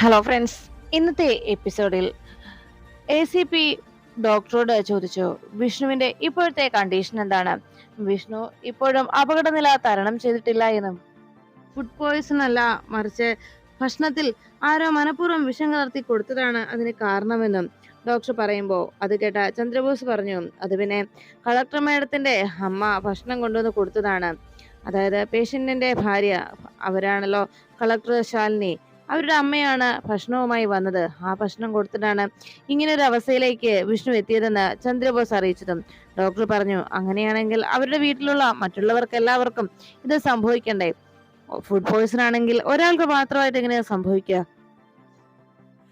Hello friends ഇന്നത്തെ എപ്പിസോഡിൽ A C P ഡോക്ടറോട് ചോദിച്ചു വിഷ്ണുവിന്റെ ഇപ്പോഴത്തെ കണ്ടീഷൻ എന്താണ്? വിഷ്ണു ഇപ്പോഴും അപകടനില തരണം ചെയ്തിട്ടില്ല എന്നും. ഫുഡ് പോയിസൺ അല്ല മറിച്ച് ഭക്ഷണത്തിൽ ആരോ മനഃപൂർവം വിഷം കലർത്തി കൊടുത്തതാണ് അതിന് കാരണമെന്നും ഡോക്ടർ പറയുമ്പോൾ അത് കേട്ട ചന്ദ്രബോസ് പറഞ്ഞു അത് പിന്നെ കളക്ടർ മേഡത്തിന്റെ അമ്മ ഭക്ഷണം കൊണ്ടുവന്ന് കൊടുത്തതാണ്. അതായത് പേഷ്യന്റിന്റെ ഭാര്യ അവരാണല്ലോ കളക്ടർ ശാലിനി. അവരുടെ അമ്മയാണ് ഭക്ഷണവുമായി വന്നത്. ആ ഭക്ഷണം കൊടുത്തിട്ടാണ് ഇങ്ങനെ ഒരു അവസ്ഥയിലേക്ക് വിഷ്ണു എത്തിയതെന്ന് ചന്ദ്രബോസ് അറിയിച്ചതും. ഡോക്ടർ പറഞ്ഞു അങ്ങനെയാണെങ്കിൽ അവരുടെ വീട്ടിലുള്ള മറ്റുള്ളവർക്ക് എല്ലാവർക്കും ഇത് സംഭവിക്കണ്ടേ? ഫുഡ് പോയിസൺ ആണെങ്കിൽ ഒരാൾക്ക് മാത്രമായിട്ട് ഇങ്ങനെ സംഭവിക്കുക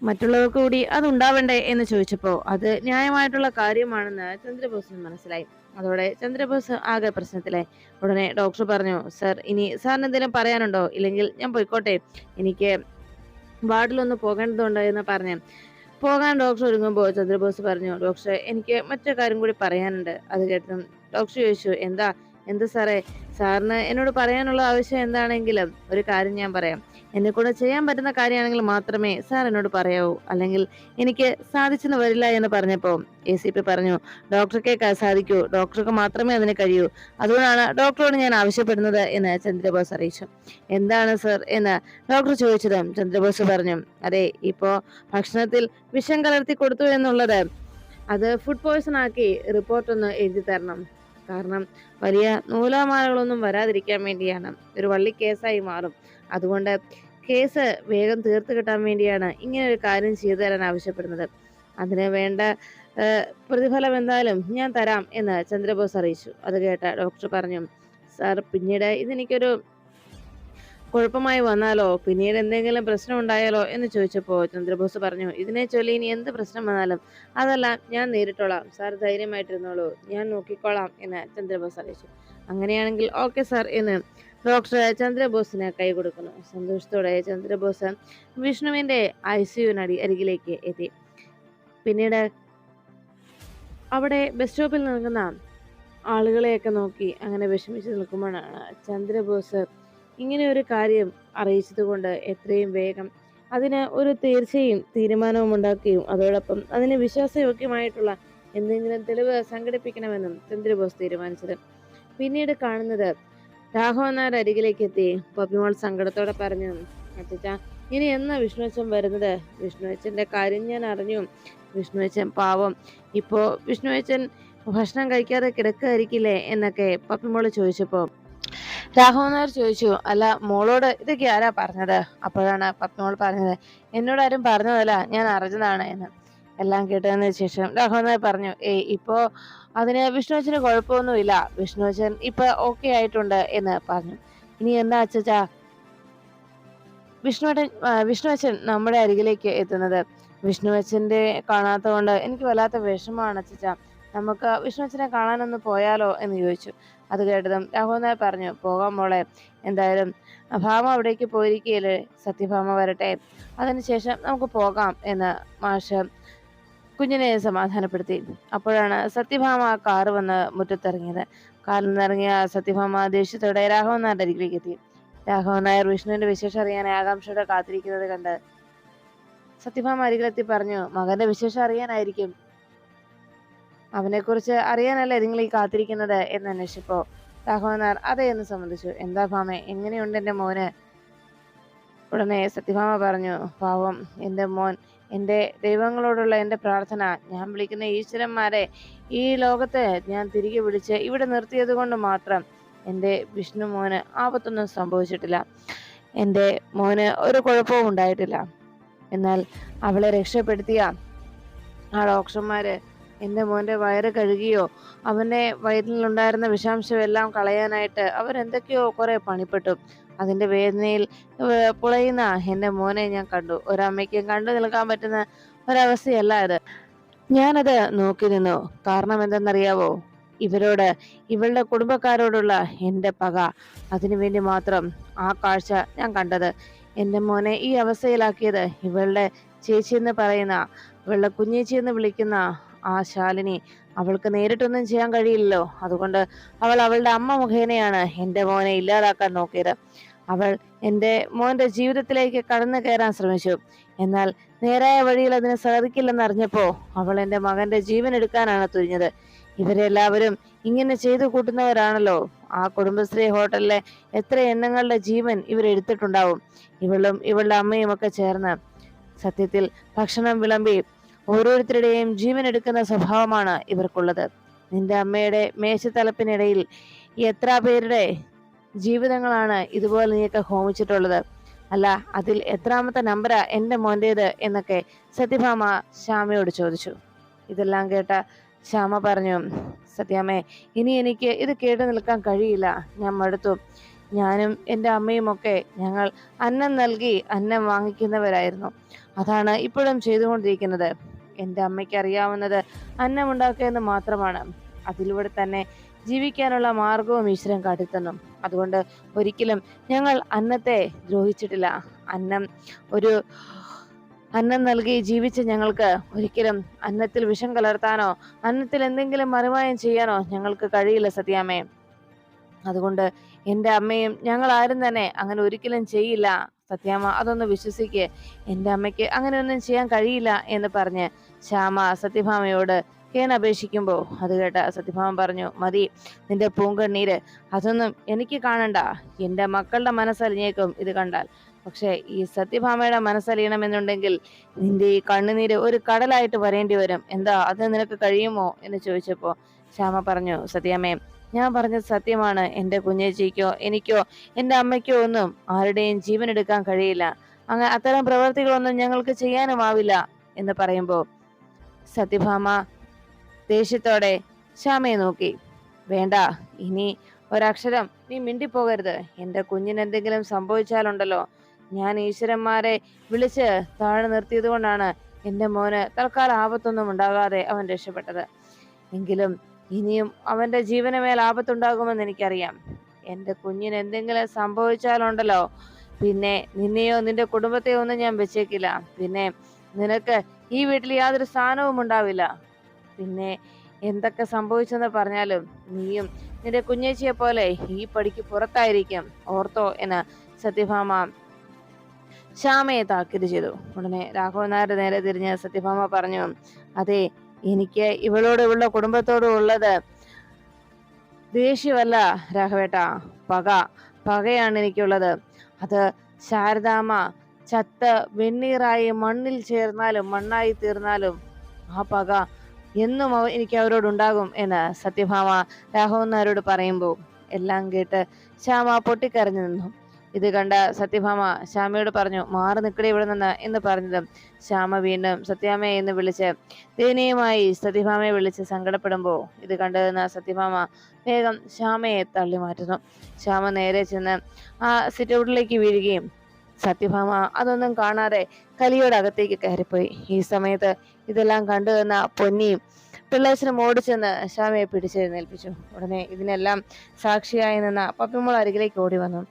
മറ്റുള്ളവർക്ക് കൂടി അത് ഉണ്ടാവണ്ടേ എന്ന് ചോദിച്ചപ്പോൾ അത് ന്യായമായിട്ടുള്ള കാര്യമാണെന്ന് ചന്ദ്രബോസിന് മനസ്സിലായി. അതോടെ ചന്ദ്രബോസ് ആകെ പ്രശ്നത്തിലായി. ഉടനെ ഡോക്ടർ പറഞ്ഞു സർ ഇനി സാറിന് എന്തെങ്കിലും പറയാനുണ്ടോ? ഇല്ലെങ്കിൽ ഞാൻ പോയിക്കോട്ടെ. എനിക്ക് വാർഡിലൊന്ന് പോകേണ്ടതുണ്ട് എന്ന് പറഞ്ഞു. പോകാൻ ഡോക്ടർ ഒരുങ്ങുമ്പോൾ ചന്ദ്രബോസ് പറഞ്ഞു ഡോക്ടറെ എനിക്ക് മറ്റൊരു കാര്യം കൂടി പറയാനുണ്ട്. അത് കേട്ടും ഡോക്ടർ ചോദിച്ചു എന്താ? എന്താ സാറേ? സാറിന് എന്നോട് പറയാനുള്ള ആവശ്യം എന്താണെങ്കിലും ഒരു കാര്യം ഞാൻ പറയാം. എന്നെ കൂടെ ചെയ്യാൻ പറ്റുന്ന കാര്യമാണെങ്കിൽ മാത്രമേ സാർ എന്നോട് പറയാവൂ. അല്ലെങ്കിൽ എനിക്ക് സാധിച്ചെന്ന് വരില്ല എന്ന് പറഞ്ഞപ്പോൾ എ സി പി പറഞ്ഞു ഡോക്ടർക്കേ സാധിക്കൂ. ഡോക്ടർക്ക് മാത്രമേ അതിന് കഴിയൂ. അതുകൊണ്ടാണ് ഡോക്ടറോട് ഞാൻ ആവശ്യപ്പെടുന്നത് എന്ന് ചന്ദ്രബോസ് അറിയിച്ചു. എന്താണ് സർ? എന്ന് ഡോക്ടർ ചോദിച്ചത്. ചന്ദ്രബോസ് പറഞ്ഞു അതെ ഇപ്പോൾ ഭക്ഷണത്തിൽ വിഷം കലർത്തി കൊടുത്തു എന്നുള്ളത്. അത് ഫുഡ് പോയ്സൺ ആക്കി റിപ്പോർട്ടൊന്ന് എഴുതി തരണം. കാരണം വലിയ നൂലാമാലകളൊന്നും വരാതിരിക്കാൻ വേണ്ടിയാണ്. ഒരു വള്ളി കേസായി മാറും. അതുകൊണ്ട് കേസ് വേഗം തീർത്ത് കിട്ടാൻ വേണ്ടിയാണ് ഇങ്ങനെ ഒരു കാര്യം ചെയ്തു തരാൻ ആവശ്യപ്പെടുന്നത്. അതിന് വേണ്ട പ്രതിഫലം എന്തായാലും ഞാൻ തരാം എന്ന് ചന്ദ്രബോസ് അറിയിച്ചു. അത് കേട്ട ഡോക്ടർ പറഞ്ഞു സാർ പിന്നീട് ഇതെനിക്കൊരു കുഴപ്പമായി വന്നാലോ? പിന്നീട് എന്തെങ്കിലും പ്രശ്നം ഉണ്ടായാലോ? എന്ന് ചോദിച്ചപ്പോൾ ചന്ദ്രബോസ് പറഞ്ഞു ഇതിനെ ചൊല്ലി ഇനി എന്ത് പ്രശ്നം വന്നാലും അതെല്ലാം ഞാൻ നേരിട്ടോളാം. സാർ ധൈര്യമായിട്ടിരുന്നോളൂ. ഞാൻ നോക്കിക്കോളാം എന്ന് ചന്ദ്രബോസ് അറിയിച്ചു. അങ്ങനെയാണെങ്കിൽ ഓക്കെ സാർ എന്ന് ഡോക്ടർ ചന്ദ്രബോസിന് കൈ കൊടുക്കുന്നു. സന്തോഷത്തോടെ ചന്ദ്രബോസ് വിഷ്ണുവിന്റെ ഐ സിയുനടി അരികിലേക്ക് എത്തി. പിന്നീട് അവിടെ ബസ് സ്റ്റോപ്പിൽ നിൽക്കുന്ന ആളുകളെയൊക്കെ നോക്കി അങ്ങനെ വിഷമിച്ച് നിൽക്കുമ്പോഴാണ് ചന്ദ്രബോസ് ഇങ്ങനെ ഒരു കാര്യം അറിയിച്ചതുകൊണ്ട് എത്രയും വേഗം അതിന് ഒരു തീർച്ചയും തീരുമാനവും ഉണ്ടാക്കുകയും അതോടൊപ്പം അതിന് വിശ്വാസയോഗ്യമായിട്ടുള്ള എന്തെങ്കിലും തെളിവ് സംഘടിപ്പിക്കണമെന്നും ചന്ദ്രബോസ് തീരുമാനിച്ചത്. പിന്നീട് കാണുന്നത് രാഘവനാർ അരികിലേക്ക് എത്തി. പപ്പിമോൾ സങ്കടത്തോടെ പറഞ്ഞു അച്ഛച്ച ഇനി എന്നാ വിഷ്ണുവച്ചൻ വരുന്നത്? വിഷ്ണുവച്ചന്റെ കാര്യം ഞാൻ അറിഞ്ഞു. വിഷ്ണുവച്ചൻ പാവം. ഇപ്പോ വിഷ്ണുവച്ചൻ ഭക്ഷണം കഴിക്കാതെ കിടക്കായിരിക്കില്ലേ? എന്നൊക്കെ പപ്പിമോൾ ചോദിച്ചപ്പോ രാഘവൻ ചോദിച്ചു അല്ല മോളോട് ഇതൊക്കെ ആരാ പറഞ്ഞത്? അപ്പോഴാണ് പത്മോൾ പറഞ്ഞത് എന്നോട് ആരും പറഞ്ഞതല്ല ഞാൻ അറിഞ്ഞതാണ് എന്ന്. എല്ലാം കേട്ടതിന് ശേഷം രാഘവൻ പറഞ്ഞു ഏയ് ഇപ്പോ അതിന് വിഷ്ണുവച്ചന് കുഴപ്പമൊന്നുമില്ല വിഷ്ണുവച്ചൻ ഇപ്പൊ ഓക്കെ ആയിട്ടുണ്ട് എന്ന് പറഞ്ഞു. ഇനി എന്താ അച്ഛച്ചാ? വിഷ്ണു വിഷ്ണുവച്ചൻ നമ്മുടെ അരികിലേക്ക് എത്തുന്നത്. വിഷ്ണുവച്ചന്റെ കാണാത്തത് കൊണ്ട് എനിക്ക് വല്ലാത്ത വിഷമമാണ് അച്ഛച്ച. നമുക്ക് വിഷ്ണുവച്ചനെ കാണാനൊന്ന് പോയാലോ എന്ന് ചോദിച്ചു. അത് കേട്ടതും രാഘവൻ പറഞ്ഞു പോകാം മോളെ എന്തായാലും ഭാമ അവിടേക്ക് പോയിരിക്കുകയല്ലേ സത്യഭാമ വരട്ടെ. അതിനുശേഷം നമുക്ക് പോകാം എന്ന് മാഷ് കുഞ്ഞിനെ സമാധാനപ്പെടുത്തി. അപ്പോഴാണ് സത്യഭാമ ആ കാറ് വന്ന് മുറ്റത്തിറങ്ങിയത്. കാറിൽ നിന്നിറങ്ങിയ സത്യഭാമ ദേഷ്യത്തോടെ രാഘവൻ നായരുടെ അരികിലേക്ക് എത്തി. രാഘവൻ നായർ വിഷ്ണുവിന്റെ വിശേഷം അറിയാൻ ആകാംക്ഷയോടെ കാത്തിരിക്കുന്നത് കണ്ട് സത്യഭാമ അരികിലെത്തി പറഞ്ഞു മകന്റെ വിശേഷം അറിയാനായിരിക്കും. അവനെക്കുറിച്ച് അറിയാനല്ലേ നിങ്ങൾ ഈ കാത്തിരിക്കുന്നത് എന്ന് അന്വേഷിച്ചപ്പോ രാഘവനാർ അതെ എന്ന് സംബന്ധിച്ചു എന്താ ഭാമേ? എങ്ങനെയുണ്ട് എന്റെ മോന്? ഉടനെ സത്യഭാമ പറഞ്ഞു പാവം എന്റെ മോൻ എന്റെ ദൈവങ്ങളോടുള്ള എന്റെ പ്രാർത്ഥന. ഞാൻ വിളിക്കുന്ന ഈശ്വരന്മാരെ ഈ ലോകത്തെ ഞാൻ തിരികെ വിളിച്ച് ഇവിടെ നിർത്തിയത് കൊണ്ട് മാത്രം എന്റെ വിഷ്ണു മോന് ആപത്തൊന്നും സംഭവിച്ചിട്ടില്ല. എന്റെ മോന് ഒരു കുഴപ്പവും ഉണ്ടായിട്ടില്ല. എന്നാൽ അവളെ രക്ഷപ്പെടുത്തിയ ആ ഡോക്ടർമാര് എന്റെ മോന്റെ വയറ് കഴുകിയോ? അവന്റെ വയറ്റിലുണ്ടായിരുന്ന വിഷാംശം എല്ലാം കളയാനായിട്ട് അവരെന്തൊക്കെയോ കുറേ പണിപ്പെട്ടു. അതിന്റെ വേദനയിൽ പുളയുന്ന എന്റെ മോനെ ഞാൻ കണ്ടു. ഒരമ്മയ്ക്കും കണ്ടു നിൽക്കാൻ പറ്റുന്ന ഒരവസ്ഥയല്ല അത്. ഞാനത് നോക്കി നിന്നു. കാരണം എന്തെന്നറിയാവോ? ഇവരോട് ഇവളുടെ കുടുംബക്കാരോടുള്ള എന്റെ പക. അതിനു വേണ്ടി മാത്രം ആ കാഴ്ച ഞാൻ കണ്ടത്. എന്റെ മോനെ ഈ അവസ്ഥയിലാക്കിയത് ഇവളുടെ ചേച്ചി എന്ന് പറയുന്ന ഇവളുടെ കുഞ്ഞേച്ചി എന്ന് വിളിക്കുന്ന ആ ശാലിനി. അവൾക്ക് നേരിട്ടൊന്നും ചെയ്യാൻ കഴിയില്ലല്ലോ. അതുകൊണ്ട് അവൾ അവളുടെ അമ്മ മുഖേനയാണ് എന്റെ മോനെ ഇല്ലാതാക്കാൻ നോക്കിയത്. അവൾ എന്റെ മോന്റെ ജീവിതത്തിലേക്ക് കടന്നു കയറാൻ ശ്രമിച്ചു. എന്നാൽ നേരായ വഴിയിൽ അതിന് സാധിക്കില്ലെന്ന് അറിഞ്ഞപ്പോൾ അവൾ എന്റെ മകന്റെ ജീവൻ എടുക്കാനാണ് തുനിഞ്ഞത്. ഇവരെല്ലാവരും ഇങ്ങനെ ചെയ്തു കൂട്ടുന്നവരാണല്ലോ. ആ കുടുംബശ്രീ ഹോട്ടലിലെ എത്ര എണ്ണങ്ങളുടെ ജീവൻ ഇവരെടുത്തിട്ടുണ്ടാവും ഇവളും ഇവളുടെ അമ്മയും ഒക്കെ ചേർന്ന് സത്യത്തിൽ ഭക്ഷണം വിളമ്പി ഓരോരുത്തരുടെയും ജീവൻ എടുക്കുന്ന സ്വഭാവമാണ് ഇവർക്കുള്ളത്. നിന്റെ അമ്മയുടെ മേശത്തലപ്പിനിടയിൽ എത്ര പേരുടെ ജീവിതങ്ങളാണ് ഇതുപോലെ നീയൊക്കെ ഹോമിച്ചിട്ടുള്ളത്? അല്ല അതിൽ എത്രാമത്തെ നമ്പരാ എന്റെ മോന്റേത്? എന്നൊക്കെ സത്യഭാമ ശ്യാമയോട് ചോദിച്ചു. ഇതെല്ലാം കേട്ട ശ്യാമ പറഞ്ഞു സത്യാമ്മേ ഇനി എനിക്ക് ഇത് കേട്ടു നിൽക്കാൻ കഴിയില്ല. ഞാൻ മടുത്തു. ഞാനും എന്റെ അമ്മയും ഒക്കെ ഞങ്ങൾ അന്നം നൽകി അന്നം വാങ്ങിക്കുന്നവരായിരുന്നു. അതാണ് ഇപ്പോഴും ചെയ്തുകൊണ്ടിരിക്കുന്നത്. എന്റെ അമ്മയ്ക്ക് അറിയാവുന്നത് അന്നമുണ്ടാക്കുക എന്ന് മാത്രമാണ്. അതിലൂടെ തന്നെ ജീവിക്കാനുള്ള മാർഗവും ഈശ്വരൻ കാട്ടിത്തന്നു. അതുകൊണ്ട് ഒരിക്കലും ഞങ്ങൾ അന്നത്തെ ദ്രോഹിച്ചിട്ടില്ല. അന്നം ഒരു അന്നം നൽകി ജീവിച്ച ഞങ്ങൾക്ക് ഒരിക്കലും അന്നത്തിൽ വിഷം കലർത്താനോ അന്നത്തിൽ എന്തെങ്കിലും മറുമായം ചെയ്യാനോ ഞങ്ങൾക്ക് കഴിയില്ല സത്യാമ്മേ. അതുകൊണ്ട് എന്റെ അമ്മയും ഞങ്ങൾ ആരും തന്നെ അങ്ങനെ ഒരിക്കലും ചെയ്യില്ല. സത്യാമ്മ അതൊന്ന് വിശ്വസിക്ക്. എന്റെ അമ്മയ്ക്ക് അങ്ങനെ ഒന്നും ചെയ്യാൻ കഴിയില്ല എന്ന് പറഞ്ഞ് ശ്യാമ സത്യഭാമയോട് കേൻ അപേക്ഷിക്കുമ്പോൾ അത് കേട്ട സത്യഭാമ പറഞ്ഞു മതി നിന്റെ പൂങ്കണ്ണീര് അതൊന്നും എനിക്ക് കാണണ്ട. എന്റെ മക്കളുടെ മനസ്സലിഞ്ഞേക്കും ഇത് കണ്ടാൽ. പക്ഷേ ഈ സത്യഭാമയുടെ മനസ്സലിയണമെന്നുണ്ടെങ്കിൽ നിന്റെ ഈ കണ്ണുനീര് ഒരു കടലായിട്ട് വരേണ്ടി വരും. എന്താ അത് നിനക്ക് കഴിയുമോ? എന്ന് ചോദിച്ചപ്പോൾ ശ്യാമ പറഞ്ഞു സത്യാമ്മേ ഞാൻ പറഞ്ഞത് സത്യമാണ്. എന്റെ കുഞ്ഞേച്ചിക്കോ എനിക്കോ എന്റെ അമ്മയ്ക്കോ ഒന്നും ആരുടെയും ജീവൻ എടുക്കാൻ കഴിയില്ല. അങ്ങനെ അത്തരം പ്രവർത്തികളൊന്നും ഞങ്ങൾക്ക് ചെയ്യാനുമാവില്ല എന്ന് പറയുമ്പോൾ സത്യഭാമ ദേഷ്യത്തോടെ ശ്യാമയെ നോക്കി. വേണ്ട ഇനി ഒരക്ഷരം നീ മിണ്ടിപ്പോകരുത്. എന്റെ കുഞ്ഞിന് എന്തെങ്കിലും സംഭവിച്ചാലുണ്ടല്ലോ. ഞാൻ ഈശ്വരന്മാരെ വിളിച്ച് താഴെ നിർത്തിയത് കൊണ്ടാണ് എന്റെ മോന് തൽക്കാലം ആപത്തൊന്നും ഉണ്ടാകാതെ അവൻ രക്ഷപ്പെട്ടത്. എങ്കിലും ഇനിയും അവന്റെ ജീവന് മേൽ ആപത്തുണ്ടാകുമെന്ന് എനിക്കറിയാം. എന്റെ കുഞ്ഞിന് എന്തെങ്കിലും സംഭവിച്ചാലുണ്ടല്ലോ. പിന്നെ നിന്നെയോ നിന്റെ കുടുംബത്തെയോ ഒന്നും ഞാൻ വെച്ചേക്കില്ല. പിന്നെ നിനക്ക് ഈ വീട്ടിൽ യാതൊരു സ്ഥാനവും ഉണ്ടാവില്ല. പിന്നെ എന്തൊക്കെ സംഭവിച്ചെന്ന് പറഞ്ഞാലും നീയും നിന്റെ കുഞ്ഞേച്ചിയെ പോലെ ഈ പടിക്ക് പുറത്തായിരിക്കും. ഓർത്തോ എന്ന് സത്യഭാമ ശ്യാമയെ താക്കീത് ചെയ്തു. ഉടനെ രാഘവൻ നായരുടെ നേരെ തിരിഞ്ഞ് സത്യഭാമ പറഞ്ഞു അതെ എനിക്ക് ഇവളോട് ഇവളുടെ കുടുംബത്തോടും ഉള്ളത് ദേഷ്യമല്ല രാഘവേട്ട. പക പകയാണ് എനിക്കുള്ളത്. അത് ശാരദാമ്മ ചത്ത് വെണ്ണീറായി മണ്ണിൽ ചേർന്നാലും മണ്ണായി തീർന്നാലും ആ പക എന്നും എനിക്ക് അവരോടുണ്ടാകും എന്ന് സത്യഭാമ രാഘവൻ പറയുമ്പോൾ എല്ലാം കേട്ട് ശ്യാമ പൊട്ടിക്കരഞ്ഞു നിന്നു. ഇത് കണ്ട സത്യഭാമ ശ്യാമയോട് പറഞ്ഞു മാറി നിൽക്കടി ഇവിടെ നിന്ന് എന്ന് പറഞ്ഞതും. ശ്യാമ വീണ്ടും സത്യാമയെ എന്ന് വിളിച്ച് ദയനീയമായി സത്യഭാമയെ വിളിച്ച് സങ്കടപ്പെടുമ്പോൾ ഇത് കണ്ടതെന്ന സത്യഭാമ വേഗം ശ്യാമയെ തള്ളി മാറ്റുന്നു. ശ്യാമ നേരെ ചെന്ന് ആ സിറ്റൗട്ടിലേക്ക് വീഴുകയും സത്യഭാമ അതൊന്നും കാണാതെ കലിയുടെ അകത്തേക്ക് കയറിപ്പോയി. ഈ സമയത്ത് ഇതെല്ലാം കണ്ടു തന്ന പൊന്നിയും പിള്ളേച്ചനും ഓടിച്ചെന്ന് ശ്യാമയെ പിടിച്ചെഴുന്നേൽപ്പിച്ചു ഉടനെ ഇതിനെല്ലാം സാക്ഷിയായി നിന്ന പപ്പിമോൾ അരികിലേക്ക് ഓടി വന്നു.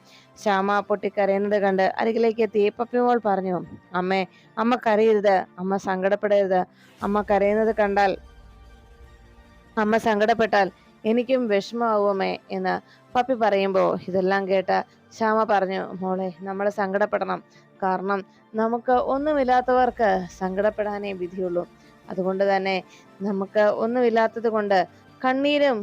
ശ്യാമ പൊട്ടിക്കരയുന്നത് കണ്ട് അരികിലേക്ക് എത്തി പപ്പിമോൾ പറഞ്ഞു അമ്മേ അമ്മ കരയരുത് അമ്മ സങ്കടപ്പെടരുത്. അമ്മ കരയുന്നത് കണ്ടാൽ അമ്മ സങ്കടപ്പെട്ടാൽ എനിക്കും വിഷമാവുമേ എന്ന് പപ്പി പറയുമ്പോൾ ഇതെല്ലാം കേട്ട ശ്യാമ പറഞ്ഞു മോളെ നമ്മൾ സങ്കടപ്പെടണം. കാരണം നമുക്ക് ഒന്നുമില്ലാത്തവർക്ക് സങ്കടപ്പെടാനേ വിധിയുള്ളൂ. അതുകൊണ്ട് തന്നെ നമുക്ക് ഒന്നുമില്ലാത്തത് കൊണ്ട് കണ്ണീരും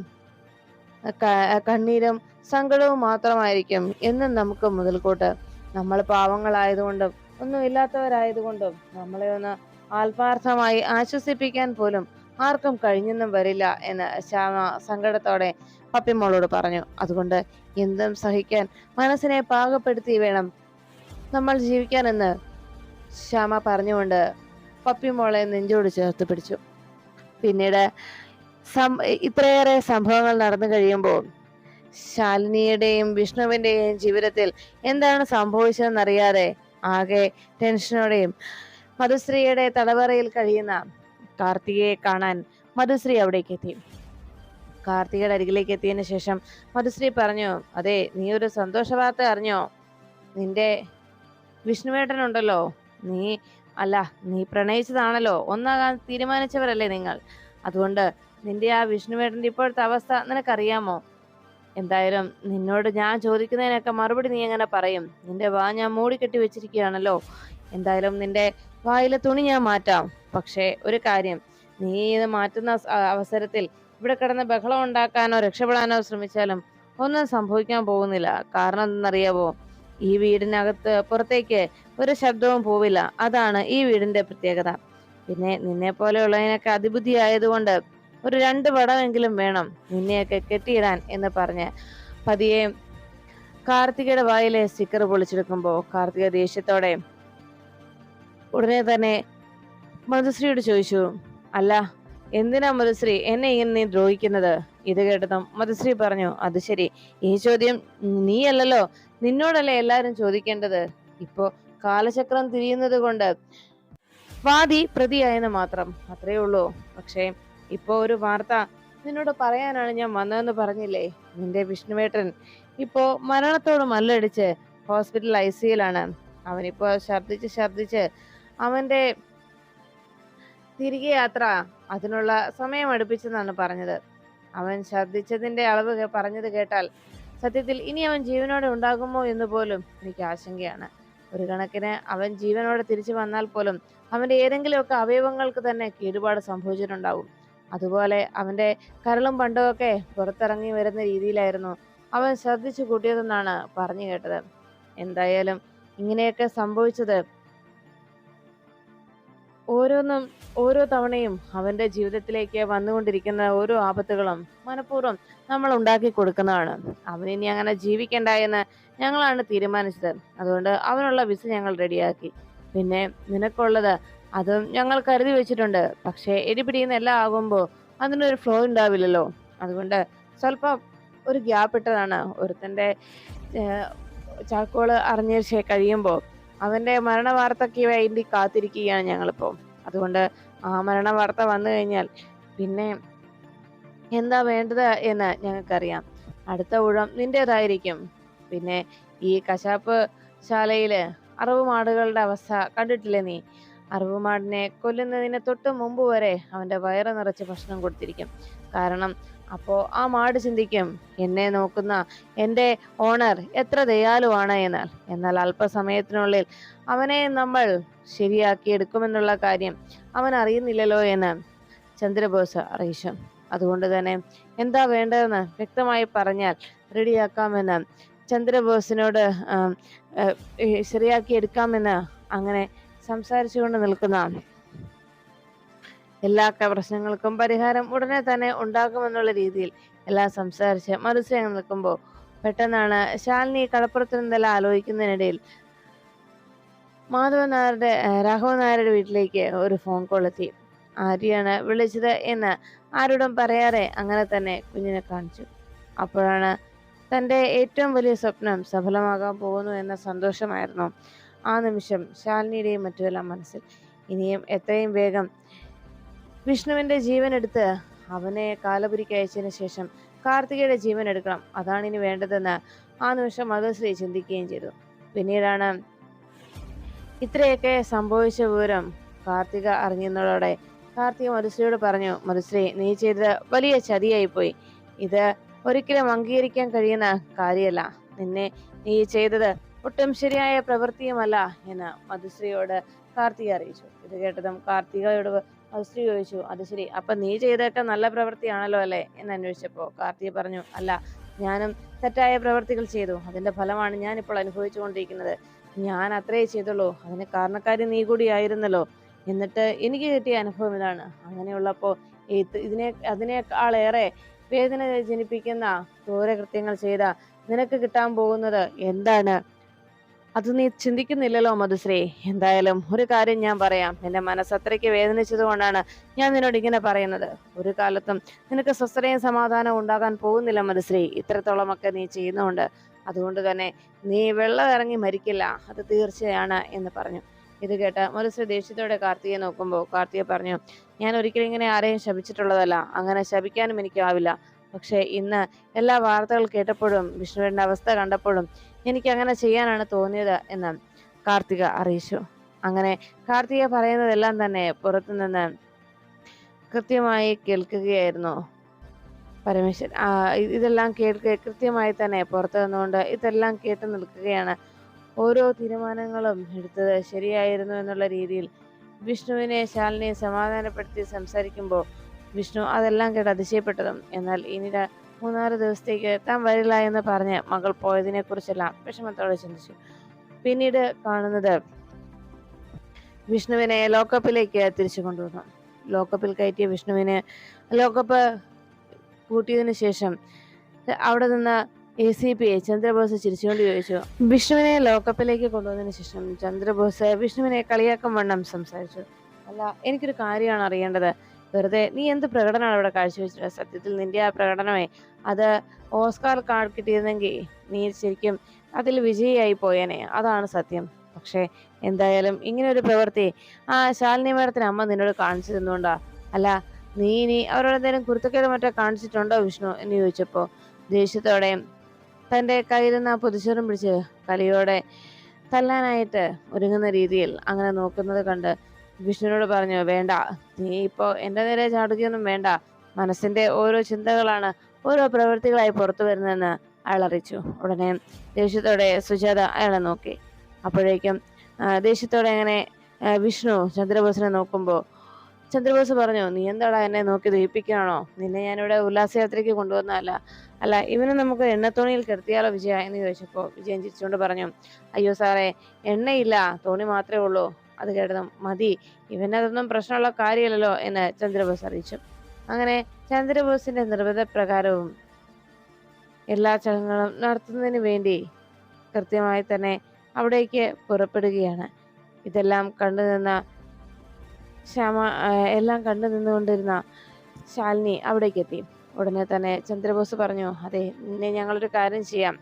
കണ്ണീരും സങ്കടവും മാത്രമായിരിക്കും എന്നും നമുക്ക് മുതൽക്കൂട്ട്. നമ്മൾ പാവങ്ങളായതുകൊണ്ടും ഒന്നുമില്ലാത്തവരായതുകൊണ്ടും നമ്മളെ ഒന്ന് ആത്മാർത്ഥമായി ആശ്വസിപ്പിക്കാൻ പോലും ആർക്കും കഴിഞ്ഞെന്നും വരില്ല എന്ന് ശ്യാമ സങ്കടത്തോടെ പപ്പിമോളോട് പറഞ്ഞു. അതുകൊണ്ട് എന്തും സഹിക്കാൻ മനസ്സിനെ പാകപ്പെടുത്തി വേണം നമ്മൾ ജീവിക്കാനെന്ന് ശ്യാമ പറഞ്ഞുകൊണ്ട് പപ്പിമോളെ നെഞ്ചോട് ചേർത്ത് പിടിച്ചു. പിന്നീട് സം ഇത്രയേറെ സംഭവങ്ങൾ നടന്നു കഴിയുമ്പോൾ ശാലിനിയുടെയും വിഷ്ണുവിന്റെയും ജീവിതത്തിൽ എന്താണ് സംഭവിച്ചതെന്നറിയാതെ ആകെ ടെൻഷനോടെയും മധുശ്രീയുടെ തടവറയിൽ കഴിയുന്ന കാർത്തികയെ കാണാൻ മധുശ്രീ അവിടേക്ക് എത്തി കാർത്തികയുടെ അരികിലേക്ക് എത്തിയതിനു ശേഷം മധുശ്രീ പറഞ്ഞു അതെ നീ ഒരു സന്തോഷ വാർത്ത അറിഞ്ഞോ? നിന്റെ വിഷ്ണുവേട്ടനുണ്ടല്ലോ. നീ അല്ല നീ പ്രണയിച്ചതാണല്ലോ. ഒന്നാകാൻ തീരുമാനിച്ചവരല്ലേ നിങ്ങൾ. അതുകൊണ്ട് നിന്റെ ആ വിഷ്ണുവേട്ടന്റെ ഇപ്പോഴത്തെ അവസ്ഥ നിനക്കറിയാമോ? എന്തായാലും നിന്നോട് ഞാൻ ചോദിക്കുന്നതിനൊക്കെ മറുപടി നീ എങ്ങനെ പറയും? നിന്റെ വാ ഞാൻ മൂടിക്കെട്ടി വെച്ചിരിക്കുകയാണല്ലോ. എന്തായാലും നിന്റെ വായിലെ തുണി ഞാൻ മാറ്റാം. പക്ഷേ ഒരു കാര്യം. നീ ഇത് മാറ്റുന്ന അവസരത്തിൽ ഇവിടെ കിടന്ന് ബഹളം ഉണ്ടാക്കാനോ രക്ഷപ്പെടാനോ ശ്രമിച്ചാലും ഒന്നും സംഭവിക്കാൻ പോകുന്നില്ല. കാരണം എന്തെന്നറിയാവോ? ഈ വീടിനകത്ത് പുറത്തേക്ക് ഒരു ശബ്ദവും പോവില്ല. അതാണ് ഈ വീടിന്റെ പ്രത്യേകത. പിന്നെ നിന്നെ പോലെയുള്ളതിനൊക്കെ അതിബുദ്ധി ആയതുകൊണ്ട് ഒരു രണ്ട് വടമെങ്കിലും വേണം നിന്നെയൊക്കെ കെട്ടിയിടാൻ എന്ന് പറഞ്ഞ് പതിയെ കാർത്തികയുടെ വായിലെ സ്റ്റിക്കർ പൊളിച്ചെടുക്കുമ്പോൾ കാർത്തിക ദേഷ്യത്തോടെ ഉടനെ തന്നെ മധുശ്രീയോട് ചോദിച്ചു അല്ല എന്തിനാ മധുശ്രീ? എന്നെ ഇങ്ങനെ നീ ദ്രോഹിക്കുന്നത്? ഇത് കേട്ടതും മധുശ്രീ പറഞ്ഞു അത് ശരി. ഈ ചോദ്യം നീയല്ലല്ലോ. നിന്നോടല്ലേ എല്ലാരും ചോദിക്കേണ്ടത്? ഇപ്പോ കാലചക്രം തിരിയുന്നത് കൊണ്ട്. വാദി പ്രതിയായെന്ന് മാത്രം അത്രേ ഉള്ളൂ. പക്ഷേ ഇപ്പോ ഒരു വാർത്ത നിന്നോട് പറയാനാണ് ഞാൻ വന്നതെന്ന് പറഞ്ഞില്ലേ? നിന്റെ വിഷ്ണുവേട്ടൻ. ഇപ്പോ മരണത്തോട് മല്ലടിച്ച് ഹോസ്പിറ്റൽ ഐ സിയിലാണ് അവനിപ്പോ ഛർദിച്ച് ഛർദിച്ച് അവന്റെ തിരികെ യാത്ര അതിനുള്ള സമയം അടുപ്പിച്ചെന്നാണ് പറഞ്ഞത്. അവൻ ഛർദിച്ചതിന്റെ അളവ് പറഞ്ഞത് കേട്ടാൽ സത്യത്തിൽ ഇനി അവൻ ജീവനോടെ ഉണ്ടാകുമോ എന്ന് പോലും എനിക്ക് ആശങ്കയാണ്. ഒരു കണക്കിന് അവൻ ജീവനോടെ തിരിച്ചു വന്നാൽ പോലും അവന്റെ ഏതെങ്കിലുമൊക്കെ അവയവങ്ങൾക്ക് തന്നെ കേടുപാട് സംഭവിച്ചിട്ടുണ്ടാവും. അതുപോലെ അവന്റെ കരളും പണ്ടുമൊക്കെ പുറത്തിറങ്ങി വരുന്ന രീതിയിലായിരുന്നു അവൻ ശ്രദ്ധിച്ചു കൂട്ടിയതെന്നാണ് പറഞ്ഞു കേട്ടത്. എന്തായാലും ഇങ്ങനെയൊക്കെ സംഭവിച്ചത് ഓരോന്നും ഓരോ തവണയും അവന്റെ ജീവിതത്തിലേക്ക് വന്നുകൊണ്ടിരിക്കുന്ന ഓരോ ആപത്തുകളും മനഃപൂർവം നമ്മൾ ഉണ്ടാക്കി കൊടുക്കുന്നതാണ്. അവനിനി അങ്ങനെ ജീവിക്കണ്ട എന്ന് ഞങ്ങളാണ് തീരുമാനിച്ചത്. അതുകൊണ്ട് അവനുള്ള വിസ ഞങ്ങൾ റെഡിയാക്കി. പിന്നെ നിനക്കുള്ളത് അതും ഞങ്ങൾ കരുതി വെച്ചിട്ടുണ്ട്. പക്ഷേ എരിപിടിയുന്ന എല്ലാം ആകുമ്പോൾ അതിനൊരു ഫ്ലോ ഉണ്ടാവില്ലല്ലോ. അതുകൊണ്ട് സ്വല്പം ഒരു ഗ്യാപ്പ് ഇട്ടതാണ്. ഒരുത്തന്റെ ചാക്കോൾ അറിഞ്ഞ കഴിയുമ്പോൾ അവന്റെ മരണ വാർത്തയ്ക്ക് വേണ്ടി കാത്തിരിക്കുകയാണ് ഞങ്ങളിപ്പോൾ. അതുകൊണ്ട് ആ മരണ വാർത്ത വന്നു കഴിഞ്ഞാൽ പിന്നെ എന്താ വേണ്ടത് എന്ന് ഞങ്ങൾക്കറിയാം. അടുത്ത ഊഴം നിന്റേതായിരിക്കും. പിന്നെ ഈ കശാപ്പ് ശാലയിൽ അറവ് മാടുകളുടെ അവസ്ഥ കണ്ടിട്ടില്ലേ നീ? അറവ് മാടിനെ കൊല്ലുന്നതിന് തൊട്ട് മുമ്പ് വരെ അവന്റെ വയറ് നിറച്ച് ഭക്ഷണം കൊടുത്തിരിക്കും. കാരണം അപ്പോൾ ആ മാട് ചിന്തിക്കും എന്നെ നോക്കുന്ന എന്റെ ഓണർ എത്ര ദയാലുവാണ് എന്നാൽ എന്നാൽ അല്പസമയത്തിനുള്ളിൽ അവനെ നമ്മൾ ശരിയാക്കി എടുക്കുമെന്നുള്ള കാര്യം അവൻ അറിയുന്നില്ലല്ലോ എന്ന് ചന്ദ്രബോസ് അറിയിച്ചു. അതുകൊണ്ട് തന്നെ എന്താ വേണ്ടതെന്ന് വ്യക്തമായി പറഞ്ഞാൽ റെഡിയാക്കാമെന്ന് ചന്ദ്രബോസിനോട് ശരിയാക്കി എടുക്കാമെന്ന് അങ്ങനെ സംസാരിച്ചുകൊണ്ട് നിൽക്കുന്ന എല്ലാ പ്രശ്നങ്ങൾക്കും പരിഹാരം ഉടനെ തന്നെ ഉണ്ടാകുമെന്നുള്ള രീതിയിൽ എല്ലാം സംസാരിച്ച് മത്സരം നിൽക്കുമ്പോൾ പെട്ടെന്നാണ് ശാലിനി കടപ്പുറത്ത് നിന്നെല്ലാം ആലോചിക്കുന്നതിനിടയിൽ മാധവൻ നായരുടെ രാഘവൻ നായരുടെ വീട്ടിലേക്ക് ഒരു ഫോൺ കോൾ എത്തി. ആര്യാണ് വിളിച്ചത് എന്ന് ആരോടും പറയാതെ അങ്ങനെ തന്നെ കുഞ്ഞിനെ കാണിച്ചു. അപ്പോഴാണ് തന്റെ ഏറ്റവും വലിയ സ്വപ്നം സഫലമാകാൻ പോകുന്നു എന്ന സന്തോഷമായിരുന്നു. ആ നിമിഷം ശാലിനിയുടെയും മറ്റുമെല്ലാം മനസ്സിൽ. ഇനിയും എത്രയും വേഗം വിഷ്ണുവിന്റെ ജീവൻ എടുത്ത് അവനെ കാലപുരിക്ക് അയച്ചതിന് ശേഷം കാർത്തികയുടെ ജീവൻ എടുക്കണം. അതാണ് ഇനി വേണ്ടതെന്ന് ആ നിമിഷം മധുശ്രീ ചിന്തിക്കുകയും ചെയ്തു. പിന്നീടാണ് ഇത്രയൊക്കെ സംഭവിച്ച വിവരം കാർത്തിക അറിഞ്ഞതോടെ കാർത്തിക മധുശ്രീയോട് പറഞ്ഞു മധുശ്രീ നീ ചെയ്തത് വലിയ ചതിയായിപ്പോയി. ഇത് ഒരിക്കലും അംഗീകരിക്കാൻ കഴിയുന്ന കാര്യമല്ല. നിന്നെ നീ ചെയ്തത് ഒട്ടും ശരിയായ പ്രവൃത്തിയുമല്ല എന്ന് മധുശ്രീയോട് കാർത്തിക അറിയിച്ചു. ഇത് കേട്ടതും കാർത്തികയോട് മധുശ്രീ ചോദിച്ചു അത് ശരി അപ്പൊ നീ ചെയ്തൊക്കെ നല്ല പ്രവൃത്തിയാണല്ലോ അല്ലേ? എന്ന് അന്വേഷിച്ചപ്പോ കാർത്തിക പറഞ്ഞു അല്ല ഞാനും തെറ്റായ പ്രവൃത്തികൾ ചെയ്തു. അതിന്റെ ഫലമാണ് ഞാൻ ഇപ്പോൾ അനുഭവിച്ചുകൊണ്ടിരിക്കുന്നത്. ഞാൻ അത്രേ ചെയ്തുള്ളൂ. അതിന് കാരണക്കാരി നീ കൂടി ആയിരുന്നല്ലോ. എന്നിട്ട് എനിക്ക് കിട്ടിയ അനുഭവം ഇതാണ്. അങ്ങനെയുള്ളപ്പോ ഇത് ഇതിനെ അതിനേക്കാളേറെ വേദന ജനിപ്പിക്കുന്ന ക്രൂരകൃത്യങ്ങൾ ചെയ്ത നിനക്ക് കിട്ടാൻ പോകുന്നത് എന്താണ്? അത് നീ ചിന്തിക്കുന്നില്ലല്ലോ മധുശ്രീ. എന്തായാലും ഒരു കാര്യം ഞാൻ പറയാം. നിന്റെ വേദനിച്ചത് കൊണ്ടാണ് ഞാൻ നിന്നോട് ഇങ്ങനെ പറയുന്നത്. ഒരു കാലത്തും നിനക്ക് സ്വസ്ഥതയും സമാധാനവും ഉണ്ടാകാൻ പോകുന്നില്ല മധുശ്രീ. ഇത്രത്തോളമൊക്കെ നീ ചെയ്യുന്നുണ്ട്. അതുകൊണ്ട് തന്നെ നീ വെള്ളം ഇറങ്ങി മരിക്കില്ല. അത് തീർച്ചയാണ് എന്ന് പറഞ്ഞു. ഇത് കേട്ട് മധുശ്രീ ദേഷ്യത്തോടെ കാർത്തിയെ നോക്കുമ്പോൾ കാർത്തിയെ പറഞ്ഞു ഞാൻ ഒരിക്കലും ഇങ്ങനെ ആരെയും ശപിച്ചിട്ടുള്ളതല്ല. അങ്ങനെ ശപിക്കാനും എനിക്കാവില്ല. പക്ഷേ ഇന്ന് എല്ലാ വാർത്തകൾ കേട്ടപ്പോഴും വിഷ്ണുവിന്റെ അവസ്ഥ കണ്ടപ്പോഴും എനിക്ക് അങ്ങനെ ചെയ്യാനാണ് തോന്നിയത് എന്ന് കാർത്തിക അറിയിച്ചു. അങ്ങനെ കാർത്തിക പറയുന്നതെല്ലാം തന്നെ പുറത്തുനിന്ന് കൃത്യമായി കേൾക്കുകയായിരുന്നു. പരമേശ്വരൻ ഇതെല്ലാം കേൾക്കുക കൃത്യമായി തന്നെ പുറത്തു നിന്നുകൊണ്ട് ഇതെല്ലാം കേട്ട് നിൽക്കുകയാണ്. ഓരോ തീരുമാനങ്ങളും എടുത്തത് ശരിയായിരുന്നു എന്നുള്ള രീതിയിൽ വിഷ്ണുവിനെ ശാലിനിയെ സമാധാനപ്പെടുത്തി സംസാരിക്കുമ്പോൾ വിഷ്ണു അതെല്ലാം കേട്ട് അതിശയപ്പെട്ടതും എന്നാൽ ഇനി മൂന്നാൽ ദിവസത്തേക്ക് താൻ വരില്ല എന്ന് പറഞ്ഞ് മകൾ പോയതിനെ കുറിച്ചെല്ലാം വിഷമത്തോടെ ചിന്തിച്ചു. പിന്നീട് കാണുന്നത് വിഷ്ണുവിനെ ലോക്കപ്പിലേക്ക് തിരിച്ചു കൊണ്ടുവന്നു. ലോക്കപ്പിൽ കയറ്റിയ വിഷ്ണുവിനെ ലോക്കപ്പ് കൂട്ടിയതിനു ശേഷം അവിടെ നിന്ന് എ സി പി ചന്ദ്രബോസ് ചിരിച്ചുകൊണ്ട് ചോദിച്ചു വിഷ്ണുവിനെ ലോക്കപ്പിലേക്ക് കൊണ്ടുവന്നതിന് ശേഷം ചന്ദ്രബോസ് വിഷ്ണുവിനെ കളിയാക്കും വണ്ണം സംസാരിച്ചു. അല്ല എനിക്കൊരു കാര്യമാണ് അറിയേണ്ടത്. വെറുതെ നീ എന്ത് പ്രകടനമാണ് ഇവിടെ കാഴ്ചവെച്ചത്? സത്യത്തിൽ നിന്റെ ആ പ്രകടനമേ അത് ഓസ്കാർ കാർഡ് കിട്ടിയിരുന്നെങ്കിൽ നീ ശരിക്കും അതിൽ വിജയിയായി പോയേനെ. അതാണ് സത്യം. പക്ഷേ എന്തായാലും ഇങ്ങനെ ഒരു പ്രവൃത്തി ആ ശാലിനി മേഡത്തിന് അമ്മ നിന്നോട് കാണിച്ചു തന്നുകൊണ്ടാ. അല്ല നീ ഇനി അവരോട് എന്തെങ്കിലും കുരുത്തക്കേട് മറ്റോ കാണിച്ചിട്ടുണ്ടോ വിഷ്ണു? എന്ന് ചോദിച്ചപ്പോൾ ദേഷ്യത്തോടെ തന്റെ കയ്യിൽ നിന്ന് ആ പൊതിച്ചോറും പിടിച്ച് കലിയോടെ തല്ലാനായിട്ട് ഒരുങ്ങുന്ന രീതിയിൽ അങ്ങനെ നോക്കുന്നത് കണ്ട് വിഷ്ണുവിനോട് പറഞ്ഞു വേണ്ട നീ ഇപ്പോൾ എന്റെ നേരെ ചാടുകയൊന്നും വേണ്ട. മനസ്സിന്റെ ഓരോ ചിന്തകളാണ് ഓരോ പ്രവൃത്തികളായി പുറത്തു വരുന്നതെന്ന് അയാൾ അറിയിച്ചു. ഉടനെ ദേഷ്യത്തോടെ സുജാത അയാളെ നോക്കി. അപ്പോഴേക്കും ദേഷ്യത്തോടെ അങ്ങനെ വിഷ്ണു ചന്ദ്രബോസിനെ നോക്കുമ്പോൾ ചന്ദ്രബോസ് പറഞ്ഞു നീ എന്താടാ എന്നെ നോക്കി ദഹിപ്പിക്കുകയാണോ? നിന്നെ ഞാനിവിടെ ഉല്ലാസയാത്രയ്ക്ക് കൊണ്ടുവന്നതല്ല. അല്ല ഇവനെ നമുക്ക് എണ്ണത്തോണിയിൽ കിടത്തിയാലോ വിജയ? എന്ന് ചോദിച്ചപ്പോൾ വിജയൻ ചിരിച്ചുകൊണ്ട് പറഞ്ഞു അയ്യോ സാറേ എണ്ണയില്ല തോണി മാത്രമേ ഉള്ളൂ. അത് കേട്ടതും മതി. ഇവനതൊന്നും പ്രശ്നമുള്ള കാര്യമല്ലല്ലോ എന്ന് ചന്ദ്രബോസ് അറിയിച്ചു. അങ്ങനെ ചന്ദ്രബോസിന്റെ നിർബന്ധപ്രകാരവും എല്ലാ ചടങ്ങുകളും നടത്തുന്നതിന് വേണ്ടി കൃത്യമായി തന്നെ അവിടേക്ക് പുറപ്പെടുകയാണ്. ഇതെല്ലാം കണ്ടു നിന്ന ശ്യാമ എല്ലാം കണ്ടു നിന്നുകൊണ്ടിരുന്ന ശാലിനി അവിടേക്ക് എത്തി. ഉടനെ തന്നെ ചന്ദ്രബോസ് പറഞ്ഞു അതെ നിന്നെ ഞങ്ങളൊരു കാര്യം ചെയ്യാം.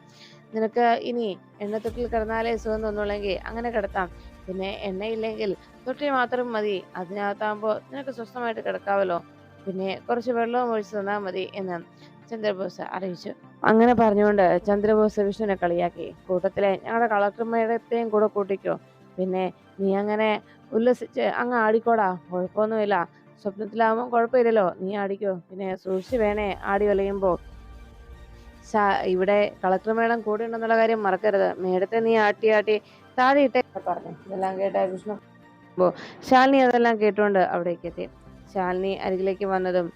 നിനക്ക് ഇനി എണ്ണത്തൊട്ടിൽ കിടന്നാലേ സുഖം തോന്നുള്ളെങ്കിൽ അങ്ങനെ കിടത്താം. പിന്നെ എണ്ണയില്ലെങ്കിൽ തൊട്ടി മാത്രം മതി. അതിനകത്താകുമ്പോൾ നിനക്ക് സ്വസ്ഥമായിട്ട് കിടക്കാവല്ലോ. പിന്നെ കുറച്ച് വെള്ളവും ഒഴിച്ച് തന്നാൽ മതി എന്ന് ചന്ദ്രബോസ് അറിയിച്ചു. അങ്ങനെ പറഞ്ഞുകൊണ്ട് ചന്ദ്രബോസ് വിഷ്ണുവിനെ കളിയാക്കി. കൂട്ടത്തിലെ ഞങ്ങളുടെ കളക്ടർമാരുടെയും കൂടെ കൂട്ടിക്കോ. പിന്നെ നീ അങ്ങനെ ഉല്ലസിച്ച് അങ്ങ് ആടിക്കോടാ. കുഴപ്പമൊന്നുമില്ല. സ്വപ്നത്തിലാവുമ്പോൾ കുഴപ്പമില്ലല്ലോ. നീ ആടിക്കോ. പിന്നെ സൂക്ഷിച്ച് വേണേ ആടി വലയുമ്പോൾ ഇവിടെ കളക്ടർ മേഡം കൂടെ ഉണ്ടെന്നുള്ള കാര്യം മറക്കരുത്. മേഡത്തെ നീ ആട്ടി ആട്ടി താഴെ ഇട്ടേ പറഞ്ഞു. ഇതെല്ലാം കേട്ട വിഷ്ണു ശാലിനി അതെല്ലാം കേട്ടുകൊണ്ട് അവിടേക്ക് എത്തി. ശാലിനി അരികിലേക്ക് വന്നതും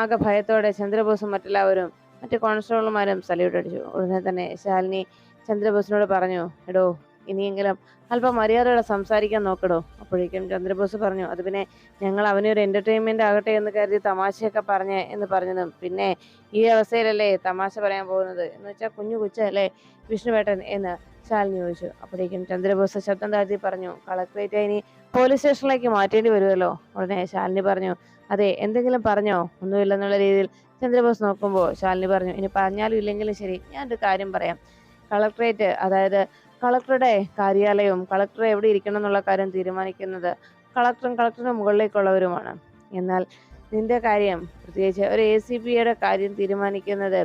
ആകെ ഭയത്തോടെ ചന്ദ്രബോസും മറ്റെല്ലാവരും മറ്റു കോൺസ്റ്റബിൾമാരും സല്യൂട്ട് അടിച്ചു. ഉടനെ തന്നെ ശാലിനി ചന്ദ്രബോസിനോട് പറഞ്ഞു എടോ ഇനിയെങ്കിലും അല്പം മര്യാദയോടെ സംസാരിക്കാൻ നോക്കടോ. അപ്പോഴേക്കും ചന്ദ്രബോസ് പറഞ്ഞു അത് പിന്നെ ഞങ്ങൾ അവനൊരു എന്റർടൈൻമെന്റ് ആകട്ടെ എന്ന് കരുതി തമാശയൊക്കെ പറഞ്ഞ് എന്ന് പറഞ്ഞതും. പിന്നെ ഈ അവസ്ഥയിലല്ലേ തമാശ പറയാൻ പോകുന്നത്? എന്ന് വെച്ചാൽ കുഞ്ഞു കുച്ചല്ലേ വിഷ്ണുവേട്ടൻ എന്ന് ശാലിനി ചോദിച്ചു. അപ്പോഴേക്കും ചന്ദ്രബോസ് ശബ്ദം താഴ്ത്തി പറഞ്ഞു കളക്ടറേറ്റ് ഇനി പോലീസ് സ്റ്റേഷനിലേക്ക് മാറ്റേണ്ടി വരുമല്ലോ? ഉടനെ ശാലിനി പറഞ്ഞു അതെ എന്തെങ്കിലും പറഞ്ഞോ? ഒന്നുമില്ലെന്നുള്ള രീതിയിൽ ചന്ദ്രബോസ് നോക്കുമ്പോൾ ശാലിനി പറഞ്ഞു ഇനി പറഞ്ഞാലും ഇല്ലെങ്കിലും ശരി ഞാനൊരു കാര്യം പറയാം. കളക്ടറേറ്റ് അതായത് കളക്ടറുടെ കാര്യാലയവും കളക്ടർ എവിടെ ഇരിക്കണം എന്നുള്ള കാര്യം തീരുമാനിക്കുന്നത് കളക്ടറും കളക്ടറിന് മുകളിലേക്കുള്ളവരുമാണ്. എന്നാൽ നിന്റെ കാര്യം പ്രത്യേകിച്ച് ഒരു എ സി പിയുടെ കാര്യം തീരുമാനിക്കുന്നത്